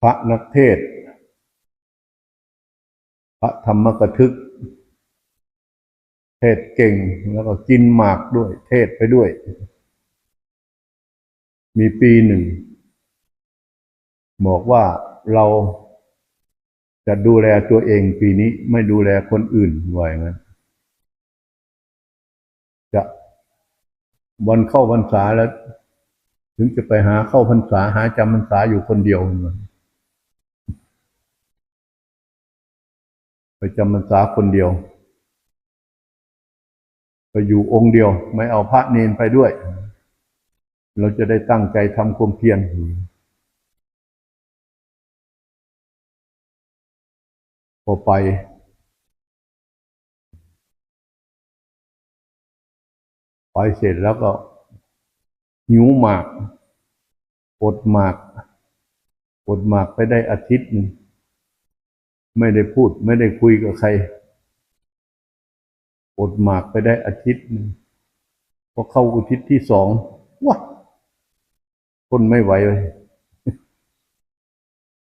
พระนักเทศ พระธรรมกทึก เทศเก่งแล้วก็กินหมากด้วย เทศไปด้วย มีปีหนึ่ง บอกว่าเราจะดูแลตัวเองปีนี้ไม่ดูแลคนอื่นว่าอย่างนั้นจะวันเข้าพรรษาแล้ว ถึงจะไปหาเข้าพรรษาหาจำพรรษาอยู่คนเดียวมัน ไปจำพรรษาคนเดียวไปอยู่องค์เดียวไม่เอาพระเนนไปด้วย เราจะได้ตั้งใจทำความเพียรพอไป ไปเสร็จแล้วก็หิวหมากอดหมากอดหมากไปได้อาทิตย์หนึ่ง ไม่ได้พูด ไม่ได้คุยกับใครอดหมากไปได้อาทิตย์หนึ่งพอเข้าอาทิตย์ที่สองว้าคนไม่ไหวเลย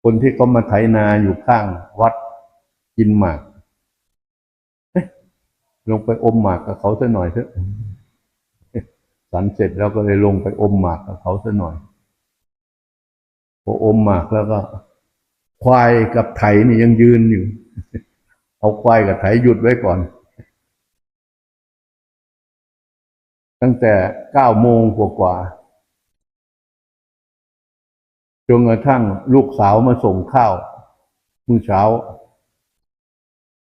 คนที่เขามาไถนาอยู่ข้างวัดกินหมากลงไปอมหมากกับเขาสักหน่อยเถอะสันเสร็จแล้วก็เลยลงไปอมหมากกับเขาสักหน่อย พออมหมากแล้วก็ ควายกับไถนี่ยังยืนอยู่ เอาควายกับไถหยุดไว้ก่อน ตั้งแต่เก้าโมงกว่าๆจนกระทั่งลูกสาวมาส่งข้าวมื้อเช้า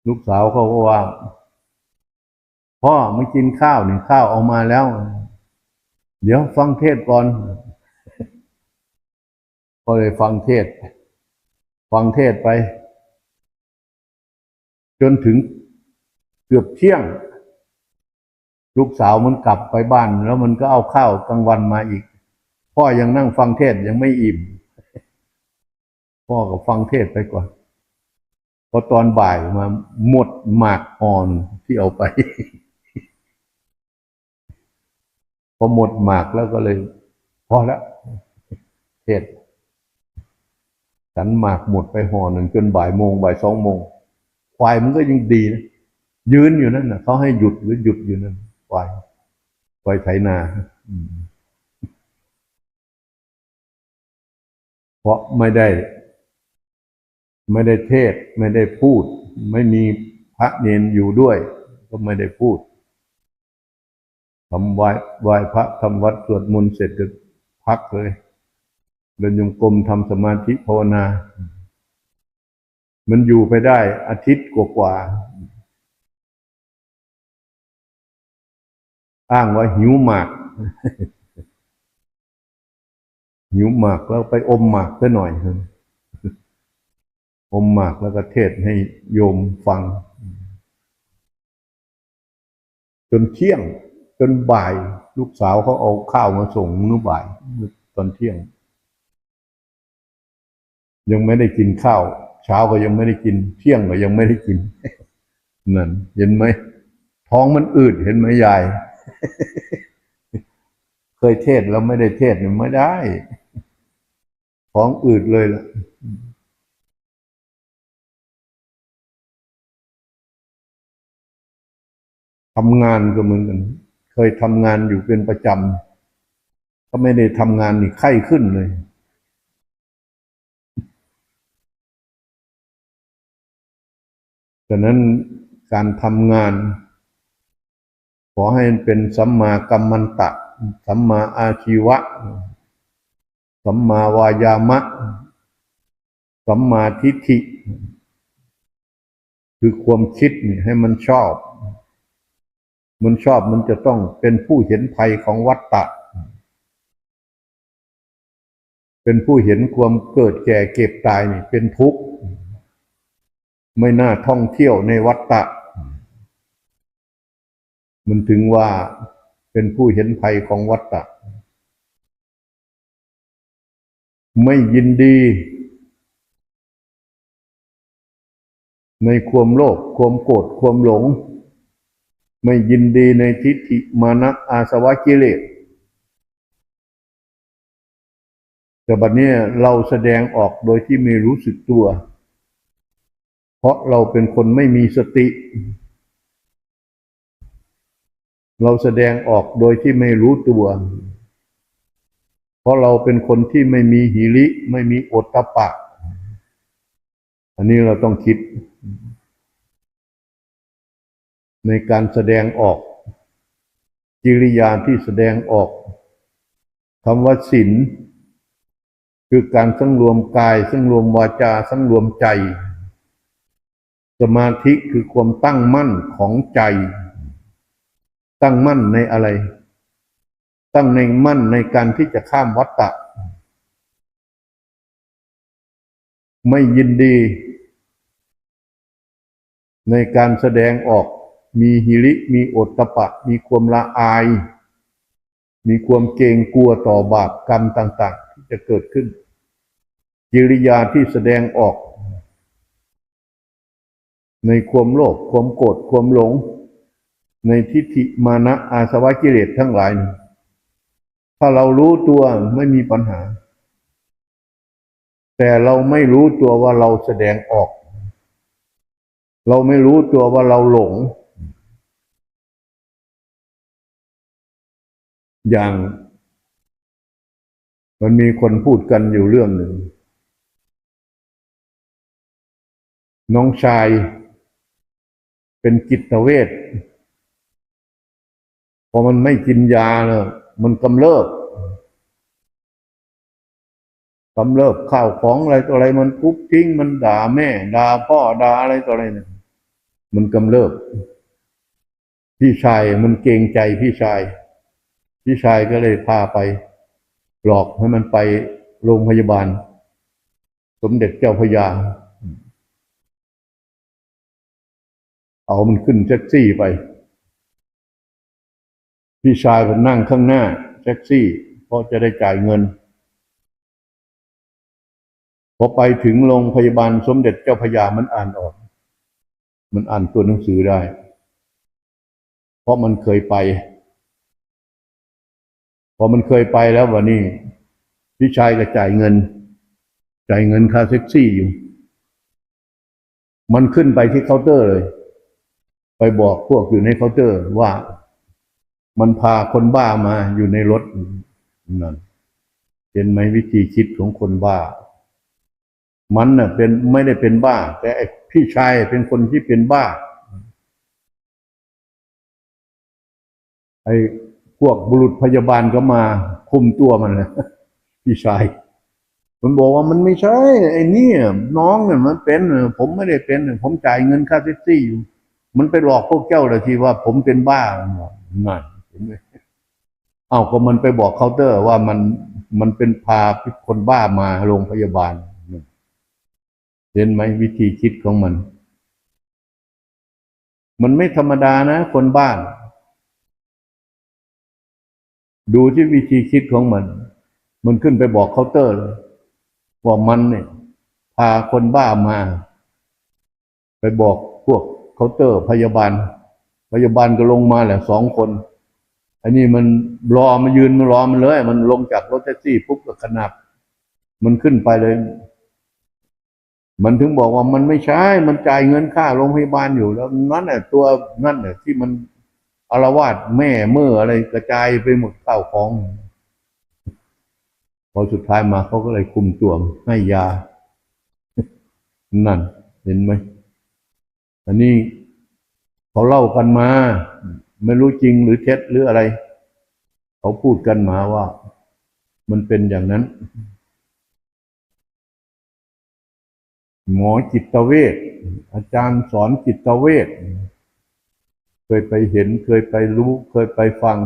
ลูกสาวเขาก็ว่า พ่อไม่กินข้าวหนี่งข้าวเอามาแล้ว เดี๋ยวฟังเทศก่อน ก็เลยฟังเทศ ฟังเทศไป จนถึงเกือบเที่ยง ลูกสาวมันกลับไปบ้าน แล้วมันก็เอาข้าวกลางวันมาอีก พ่อยังนั่งฟังเทศยังไม่อิ่ม พ่อก็ฟังเทศไปก่อนพอตอนบ่ายมาหมดหมากอ่อนที่เอาไป พอหมดหมากแล้วก็เลย พอแล้วเทศ ฉันหมากหมดไปห่อหนึ่งจนบ่ายโมงบ่ายสองโมงควายมันก็ยังดีนะยืนอยู่นั่นนะเขาให้หยุดหรือหยุดอยู่นั่นควายควายไถนาเพราะไม่ได้ ไม่ได้เทศ ไม่ได้พูด ไม่มีพระเนนอยู่ด้วย ก็ไม่ได้พูดทำไหว้ไหว้พระทำวัดสวดมนต์เสร็จก็พักเลย เดินยงกรมทำสมาธิภาวนา มันอยู่ไปได้อาทิตย์กว่าๆอ้างว่าหิวหมาก หิวหมากแล้วไปอมหมากซะหน่อยครับอมหมากแล้วก็เทศให้โยมฟัง จนเที่ยง จนบ่าย ลูกสาวเขาเอาข้าวมาส่งมื้อบ่ายตอนเที่ยง ยังไม่ได้กินข้าว เช้าก็ยังไม่ได้กิน เที่ยงก็ยังไม่ได้กินนั่นเห็นไหมท้องมันอืดเห็นไหมยาย เคยเทศแล้วไม่ได้เทศเนี่ยไม่ได้ท้องอืดเลยล่ะทำงานก็เหมือนกัน เคยทำงานอยู่เป็นประจำ ก็ไม่ได้ทำงานนี่ไข้ขึ้นเลย ฉะนั้นการทำงาน ขอให้เป็นสัมมากัมมันตะ สัมมาอาชีวะ สัมมาวายามะ สัมมาทิฏฐิ คือความคิดนี่ให้มันชอบ มันชอบมันจะต้องเป็นผู้เห็นภัยของวัฏฏะเป็นผู้เห็นความเกิดแก่เก็บตายนี่เป็นทุกข์ ไม่น่าท่องเที่ยวในวัฏฏะ มันถึงว่าเป็นผู้เห็นภัยของวัฏฏะ ไม่ยินดี ในความโลภความโกรธความหลง ไม่ยินดีในทิฏฐิมานะอาสวะกิเลสแต่บัดนี้เราแสดงออกโดยที่ไม่รู้สึกตัว เพราะเราเป็นคนไม่มีสติ เราแสดงออกโดยที่ไม่รู้ตัว เพราะเราเป็นคนที่ไม่มีหิริ ไม่มีโอตตะปะ อันนี้เราต้องคิด ในการแสดงออก กิริยาที่แสดงออกคำว่าศีลคือการสังรวมกาย สังรวมวาจา สังรวมใจ สมาธิคือความตั้งมั่นของใจ ตั้งมั่นในอะไร ตั้งในมั่นในการที่จะข้ามวัฏฏะไม่ยินดี ในการแสดงออกมีหิริ มีโอตตะปะ มีความละอาย มีความเกรงกลัวต่อบาปกรรมต่าง ๆ ที่จะเกิดขึ้นกิริยาที่แสดงออก ในความโลภความโกรธความหลง ในทิฏฐิมานะอาสวะกิเลสทั้งหลาย ถ้าเรารู้ตัวไม่มีปัญหา แต่เราไม่รู้ตัวว่าเราแสดงออก เราไม่รู้ตัวว่าเราหลง อย่างมันมีคนพูดกันอยู่เรื่องหนึ่ง น้องชาย เป็นกิตเวชพอมันไม่กินยาเนะมันกำเริบกำเริบข้าวของอะไรตัวอะไรมันทุบทิ้งมันด่าแม่ด่าพ่อด่าอะไรตัวอะไรเนี่ยมันกำเริบ พี่ชายมันเกรงใจพี่ชาย พี่ชายก็เลยพาไปหลอกให้มันไปโรงพยาบาล สมเด็จเจ้าพระยา เอามันขึ้นแท็กซี่ไป พี่ชายมันนั่งข้างหน้าแท็กซี่ เพราะจะได้จ่ายเงิน พอไปถึงโรงพยาบาลสมเด็จเจ้าพยามันอ่านออก มันอ่านตัวหนังสือได้ เพราะมันเคยไป พอมันเคยไปแล้ววันนี้ พี่ชายก็จ่ายเงิน จ่ายเงินค่าแท็กซี่อยู่ มันขึ้นไปที่เคาน์เตอร์เลย ไปบอกพวกอยู่ในเคาน์เตอร์ว่ามันพาคนบ้ามาอยู่ในรถนั่นเห็นไหมวิธีคิดของคนบ้า มันน่ะเป็นไม่ได้เป็นบ้า แต่พี่ชายเป็นคนที่เป็นบ้าไอ้พวกบุรุษพยาบาลก็มาคุมตัวมันเลยพี่ชายมันบอกว่ามันไม่ใช่ไอ้นี่น้องเนี่ยมันเป็น ผมไม่ได้เป็น ผมจ่ายเงินค่าแท็กซี่อยู่ มันไปหลอกพวกเจ้าเลยทีว่าผมเป็นบ้านั่นเห็นไหมเอ้าก็มันไปบอกเคาน์เตอร์ว่ามันมันเป็นพาคนบ้ามาโรงพยาบาลเห็นไหมวิธีคิดของมัน มันไม่ธรรมดานะ คนบ้าน ดูที่วิธีคิดของมัน มันขึ้นไปบอกเคาน์เตอร์เลยว่ามันเนี่ยพาคนบ้ามา ไปบอกพวก เคาน์เตอร์พยาบาล พยาบาลก็ลงมาแหละสองคน อันนี้มันรอมายืนมารอมันเลย มันลงจากรถแท็กซี่ปุ๊บก็ขนับมันขึ้นไปเลย มันถึงบอกว่ามันไม่ใช่มันจ่ายเงินค่าโรงพยาบาลอยู่แล้วนั่นแหละตัวนั่นแหละที่มันอารวาสแม่เมื่ออะไรกระจายไปหมดข้าวของพอสุดท้ายมาเขาก็เลยคุมตัวให้ยา นั่นเห็นไหม อันนี้เขาเล่ากันมา ไม่รู้จริงหรือเท็จหรืออะไร เขาพูดกันมาว่า มันเป็นอย่างนั้น หมอจิตเวชอาจารย์สอนจิตเวชเคยไปเห็นเคยไปรู้เคยไปฟัง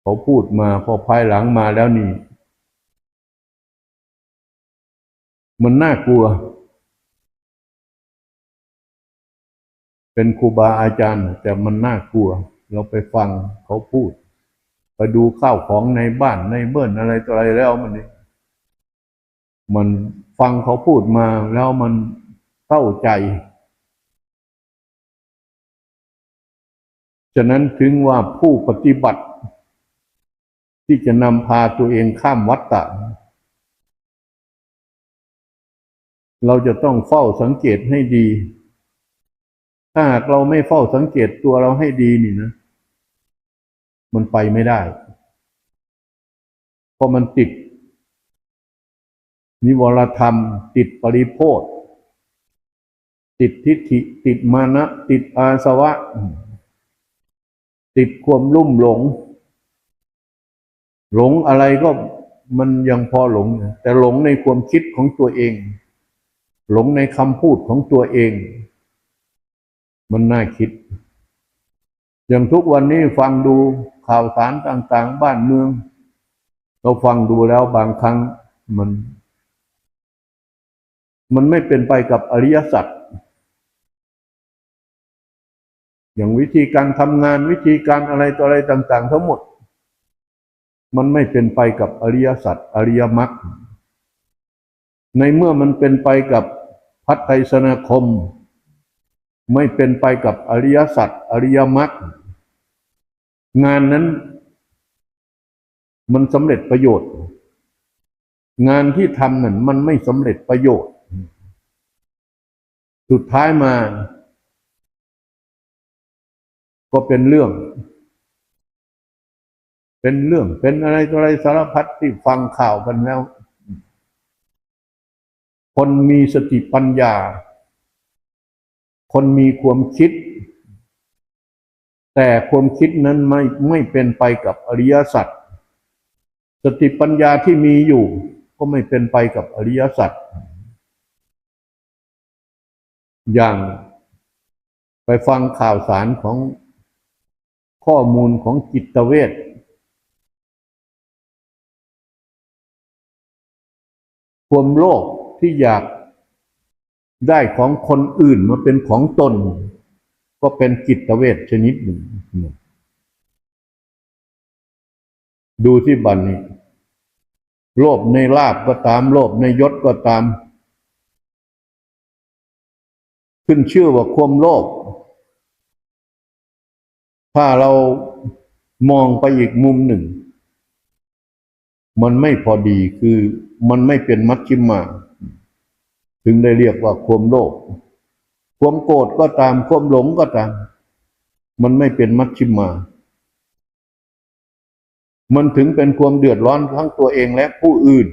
เขาพูดมาพอภายหลังมาแล้วนี่ มันน่ากลัว เป็นครูบาอาจารย์ แต่มันน่ากลัว เราไปฟังเขาพูด ไปดูข้าวของในบ้านในเบิ้ลอะไรต่ออะไรแล้วมันนี่มันฟังเขาพูดมาแล้วมันเข้าใจ ฉะนั้นถึงว่าผู้ปฏิบัติ ที่จะนำพาตัวเองข้ามวัฏฏะเราจะต้องเฝ้าสังเกตให้ดี ถ้าหากเราไม่เฝ้าสังเกตตัวเราให้ดีนี่นะ มันไปไม่ได้ เพราะมันติด นิวรธรรม ติดปริโพธติดทิฏฐิ ติดมานะ ติดอาสวะ ติดความลุ่มหลง หลงอะไรก็มันยังพอหลง แต่หลงในความคิดของตัวเอง หลงในคำพูดของตัวเอง มันน่าคิด อย่างทุกวันนี้ฟังดูข่าวสารต่างๆ บ้านเมือง เราฟังดูแล้วบางครั้งมัน มันไม่เป็นไปกับอริยสัจอย่างวิธีการทำงานวิธีการอะไรต่ออะไรต่าง ๆ ทั้งหมด มันไม่เป็นไปกับอริยสัจอริยมรรคในเมื่อมันเป็นไปกับพัฒไตรสนาคม ไม่เป็นไปกับอริยสัจอริยมรรคงานนั้น มันสำเร็จประโยชน์ งานที่ทำนั่นมันไม่สำเร็จประโยชน์ สุดท้ายมา ก็เป็นเรื่อง เป็นเรื่องเป็นอะไรต่ออะไรสารพัดที่ฟังข่าวกันแล้ว คนมีสติปัญญา คนมีความคิด แต่ความคิดนั้นไม่ไม่เป็นไปกับอริยสัจสติปัญญาที่มีอยู่ ก็ไม่เป็นไปกับอริยสัจอย่างไปฟังข่าวสารของข้อมูลของจิตเวชความโลภที่อยาก ได้ของคนอื่นมาเป็นของตน ก็เป็นจิตเวชชนิดหนึ่ง ดูที่บันนี้ โลภในลาบก็ตาม โลภในยศก็ตาม ขึ้นชื่อว่าความโลภถ้าเรามองไปอีกมุมหนึ่ง มันไม่พอดีคือมันไม่เป็นมัชชิมา ถึงได้เรียกว่าความโลภความโกรธก็ตามความหลงก็ตาม มันไม่เป็นมัชชิมา มันถึงเป็นความเดือดร้อนทั้งตัวเองและผู้อื่น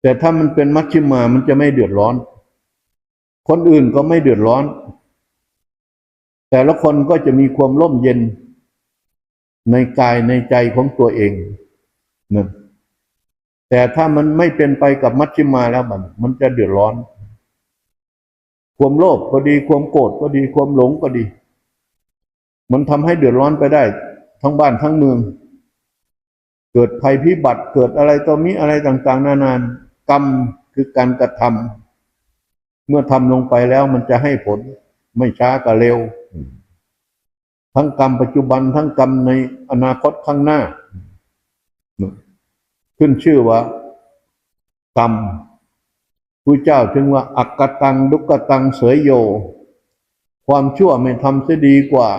แต่ถ้ามันเป็นมัชชิมามันจะไม่เดือดร้อน คนอื่นก็ไม่เดือดร้อน แต่ละคนก็จะมีความร่มเย็นในกายในใจของตัวเองนะ แต่ถ้ามันไม่เป็นไปกับมัชชิมาแล้วมัน มันจะเดือดร้อน ความโลภก็ดีความโกรธก็ดีความหลงก็ดี มันทำให้เดือดร้อนไปได้ ทั้งบ้านทั้งเมือง เกิดภัยพิบัติเกิดอะไรต่อมีอะไรต่าง ๆ นานากรรมคือการกระทำเมื่อทำลงไปแล้วมันจะให้ผลไม่ช้าก็เร็ว ทั้งกรรมปัจจุบันทั้งกรรมในอนาคตข้างหน้า ขึ้นชื่อว่า กรรมผู้เจ้าถึงว่า อักกตังดุกตังเสยโย ความชั่วไม่ทำเสียดีกว่า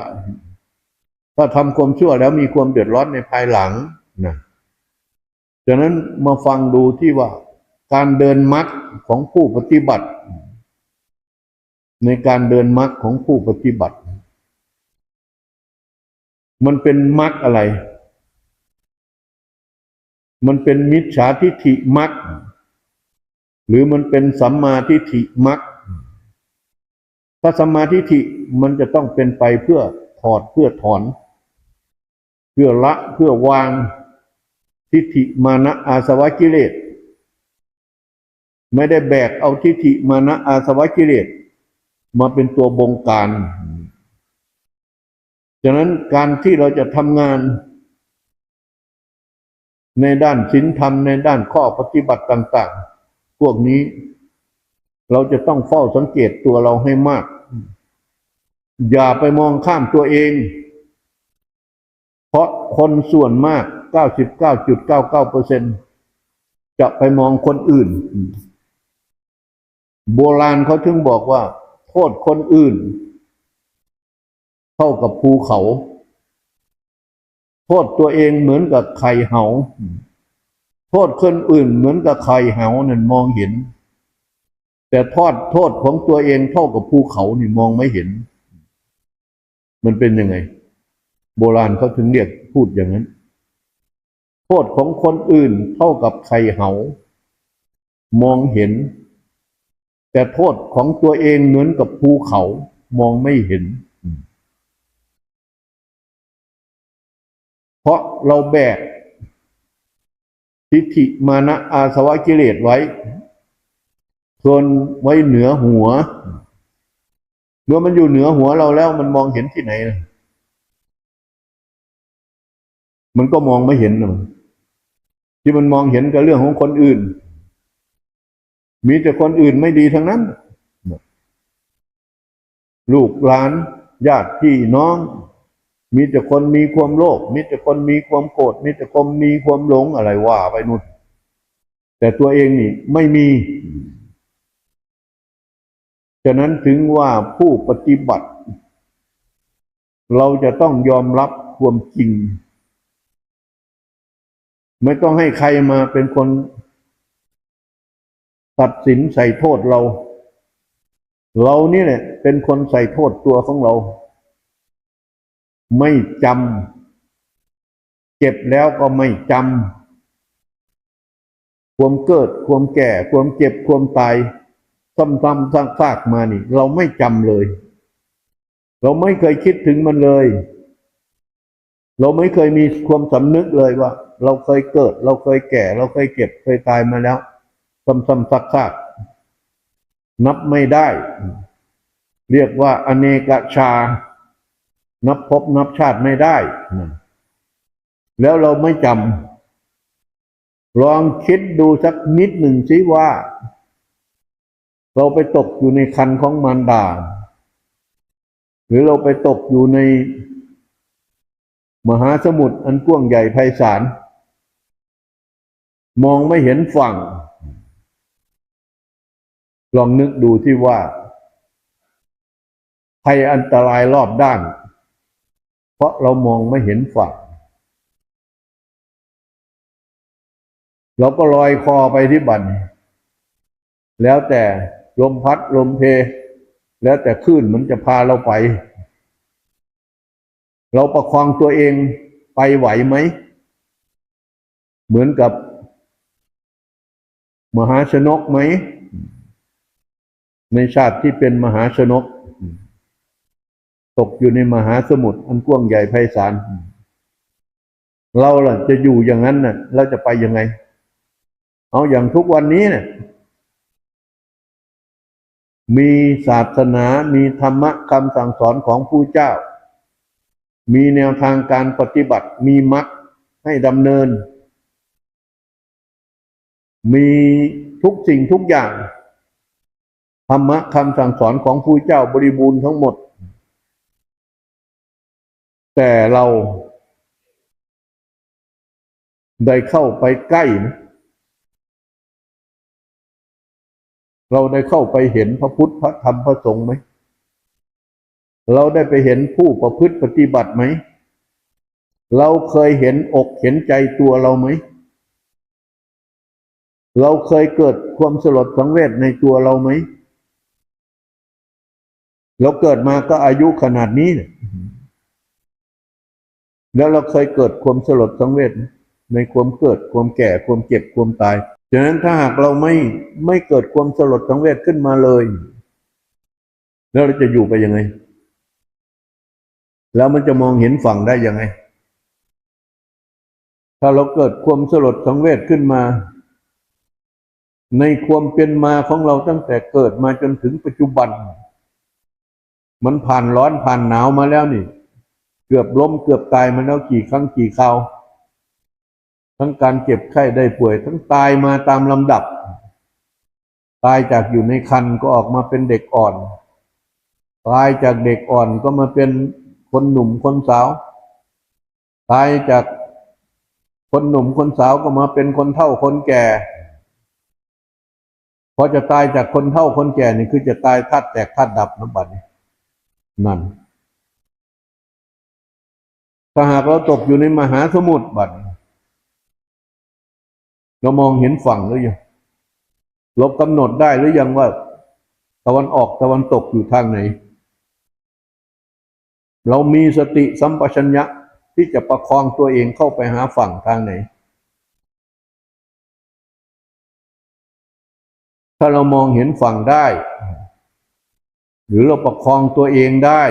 ถ้าทำความชั่วแล้วมีความเดือดร้อนในภายหลังนะฉะนั้นมาฟังดูที่ว่า การเดินมรรคของผู้ปฏิบัติ ในการเดินมรรคของผู้ปฏิบัติ มันเป็นมรรคอะไร มันเป็นมิจฉาทิฏฐิมรรคหรือมันเป็นสัมมาทิฏฐิมรรคถ้าสัมมาทิฏฐิมันจะต้องเป็นไปเพื่อถอดเพื่อถอน เพื่อละเพื่อวางทิฏฐิมานะอาสวะกิเลสไม่ได้แบกเอาทิฏฐิมานะอาสวะกิเลสมาเป็นตัวบงการ ฉะนั้นการที่เราจะทำงาน ในด้านศีลธรรมในด้านข้อปฏิบัติต่าง ๆ พวกนี้ เราจะต้องเฝ้าสังเกตตัวเราให้มาก อย่าไปมองข้ามตัวเอง เพราะคนส่วนมาก 99.99%จะไปมองคนอื่น โบราณเขาถึงบอกว่า โทษคนอื่น เท่ากับภูเขา โทษตัวเองเหมือนกับไข่เหาโทษคนอื่นเหมือนกับไข่เหานั่นมองเห็น แต่ทอดโทษของตัวเองเท่ากับภูเขานี่มองไม่เห็น มันเป็นยังไง โบราณเขาถึงเรียกพูดอย่างนั้น โทษของคนอื่นเท่ากับไข่เหามองเห็น แต่โทษของตัวเองเหมือนกับภูเขามองไม่เห็น เพราะเราแบกทิฏฐิมานะอาสวะกิเลสไว้ทนไว้เหนือหัว เมื่อมันอยู่เหนือหัวเราแล้วมันมองเห็นที่ไหน มันก็มองไม่เห็นมันที่มันมองเห็นกับเรื่องของคนอื่น มีแต่คนอื่นไม่ดีทั้งนั้น ลูกหลานญาติพี่น้อง มีแต่คนมีความโลภมีแต่คนมีความโกรธมีแต่คนมีความหลงอะไรว่าไปนู่นแต่ตัวเองนี่ไม่มี ฉะนั้นถึงว่าผู้ปฏิบัติ เราจะต้องยอมรับความจริง ไม่ต้องให้ใครมาเป็นคน ตัดสินใส่โทษเรา เรานี่แหละเป็นคนใส่โทษตัวของเรา ไม่จำเจ็บแล้วก็ไม่จำความเกิดความแก่ ความเจ็บความตายซ้ำๆซากๆมานี่ เราไม่จำเลย เราไม่เคยคิดถึงมันเลย เราไม่เคยมีความสำนึกเลยว่า เราเคยเกิด เราเคยแก่ เราเคยเก็บเคยตายมาแล้วซ้ำๆซากๆนับไม่ได้ เรียกว่าอเนกชา นับพบนับชาติไม่ได้นะแล้วเราไม่จำลองคิดดูสักนิดหนึ่งสิว่า เราไปตกอยู่ในคันของมารดา หรือเราไปตกอยู่ในมหาสมุทรอันกว้างใหญ่ไพศาลมองไม่เห็นฝั่ง ลองนึกดูที่ว่าภัยอันตรายรอบด้าน เพราะเรามองไม่เห็นฝั่งเราก็ลอยคอไปที่บัน แล้วแต่ลมพัดลมเพ แล้วแต่คลื่นมันจะพาเราไป เราประคองตัวเองไปไหวไหม เหมือนกับ มหาชนกไหม ในชาติที่เป็นมหาชนก ตกอยู่ในมหาสมุทรอันกว้างใหญ่ไพศาลเราล่ะ จะอยู่อย่างนั้นน่ะเราจะไปยังไง เอาอย่างทุกวันนี้เนี่ยมีศาสนา มีธรรมะคำสั่งสอนของผู้เจ้า มีแนวทางการปฏิบัติ มีมรรคให้ดำเนิน มีทุกสิ่งทุกอย่าง ธรรมะคำสั่งสอนของผู้เจ้าบริบูรณ์ทั้งหมด แต่เราได้เข้าไปใกล้ไหมเราได้เข้าไปเห็นพระพุทธพระธรรมพระสงฆ์ไหม เราได้ไปเห็นผู้ประพฤติปฏิบัติไหม เราเคยเห็นอกเห็นใจตัวเราไหม เราเคยเกิดความสลดสังเวชในตัวเราไหม เราเกิดมาก็อายุขนาดนี้เนี่ย แล้วเราเคยเกิดความสลดสังเวชในความเกิดความแก่ความเจ็บความตายฉะนั้นถ้าหากเราไม่ไม่เกิดความสลดสังเวชขึ้นมาเลย แล้วเราจะอยู่ไปยังไง แล้วมันจะมองเห็นฝั่งได้ยังไง ถ้าเราเกิดความสลดสังเวชขึ้นมา ในความเป็นมาของเราตั้งแต่เกิดมาจนถึงปัจจุบัน มันผ่านร้อนผ่านหนาวมาแล้วนี่ กือบล้มเกือบตายมาแล้วกี่ครั้งกี่คราว ทั้งการเจ็บไข้ได้ป่วย ทั้งตายมาตามลำดับ ตายจากอยู่ในคันก็ออกมาเป็นเด็กอ่อน ตายจากเด็กอ่อนก็มาเป็นคนหนุ่มคนสาว ตายจากคนหนุ่มคนสาวก็มาเป็นคนเฒ่าคนแก่พอจะตายจากคนเฒ่าคนแก่นี่คือจะตายธาตุแตกธาตุดับนะบัดนี้นั่น ถ้าหากเราตกอยู่ในมหาสมุทรบัดเรามองเห็นฝั่งหรือยังเรากำหนดได้หรือยังว่า ตะวันออกตะวันตกอยู่ทางไหน เรามีสติสัมปชัญญะที่จะประคองตัวเองเข้าไปหาฝั่งทางไหน ถ้าเรามองเห็นฝั่งได้ หรือเราประคองตัวเองได้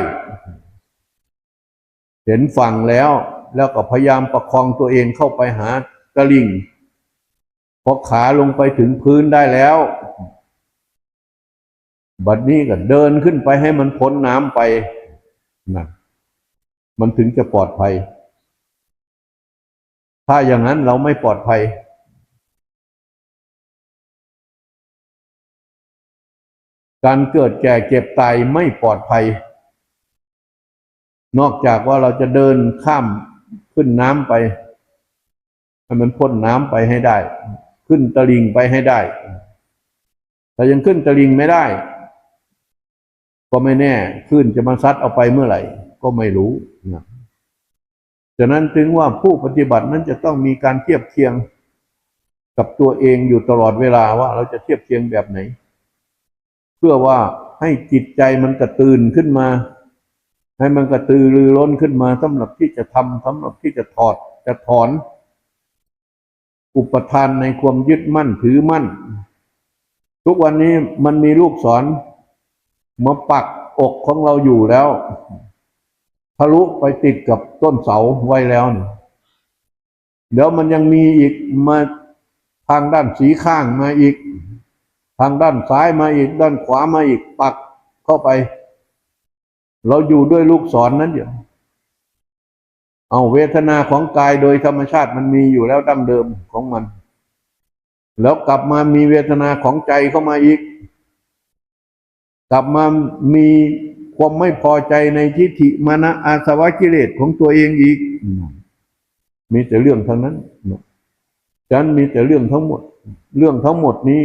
เห็นฝั่งแล้ว แล้วก็พยายามประคองตัวเองเข้าไปหาตะลิ่งพอขาลงไปถึงพื้นได้แล้ว บัดนี้ก็เดินขึ้นไปให้มันพ้นน้ำไปนะมันถึงจะปลอดภัย ถ้าอย่างนั้นเราไม่ปลอดภัย การเกิดแก่เจ็บตายไม่ปลอดภัย นอกจากว่าเราจะเดินข้ามขึ้นน้ำไปให้มันพ้นน้ำไปให้ได้ ขึ้นตะลิงไปให้ได้แต่ยังขึ้นตะลิงไม่ได้ ก็ไม่แน่ขึ้นจะมาซัดเอาไปเมื่อไหร่ ก็ไม่รู้นะฉะนั้นถึงว่าผู้ปฏิบัตินั้นจะต้องมีการเทียบเคียงกับตัวเองอยู่ตลอดเวลาว่าเราจะเทียบเคียงแบบไหน เพื่อว่าให้จิตใจมันกระตือนขึ้นมา ให้มันกระตือรือร้นขึ้นมาสำหรับที่จะทำสำหรับที่จะถอดจะถอน อุปทานในความยึดมั่นถือมั่น ทุกวันนี้มันมีลูกศรมาปักอกของเราอยู่แล้วทะลุไปติดกับต้นเสาไว้แล้วนี่เดี๋ยวมันยังมีอีกมาทางด้านสีข้างมาอีก ทางด้านซ้ายมาอีก ด้านขวามาอีกปักเข้าไป เราอยู่ด้วยลูกศรนนั้นเดี๋ยวเอาเวทนาของกายโดยธรรมชาติมันมีอยู่แล้วดั้งเดิมของมัน แล้วกลับมามีเวทนาของใจเข้ามาอีก กลับมามีความไม่พอใจในทิฏฐิมานะอาสวะกิเลสของตัวเองอีก มีแต่เรื่องทั้งนั้นฉันมีแต่เรื่องทั้งหมด เรื่องทั้งหมดนี้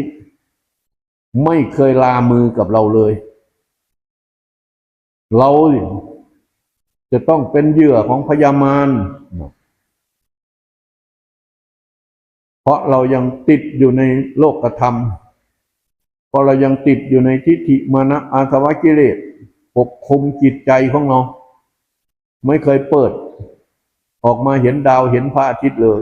ไม่เคยลามือกับเราเลย เราจะต้องเป็นเหยื่อของพยามารเพราะเรายังติดอยู่ในโลกธรรม เพราะเรายังติดอยู่ในทิฏฐิมานะอาสวะกิเลสปกคุมจิตใจของเรา ไม่เคยเปิด ออกมาเห็นดาวเห็นพระอาทิตย์เลย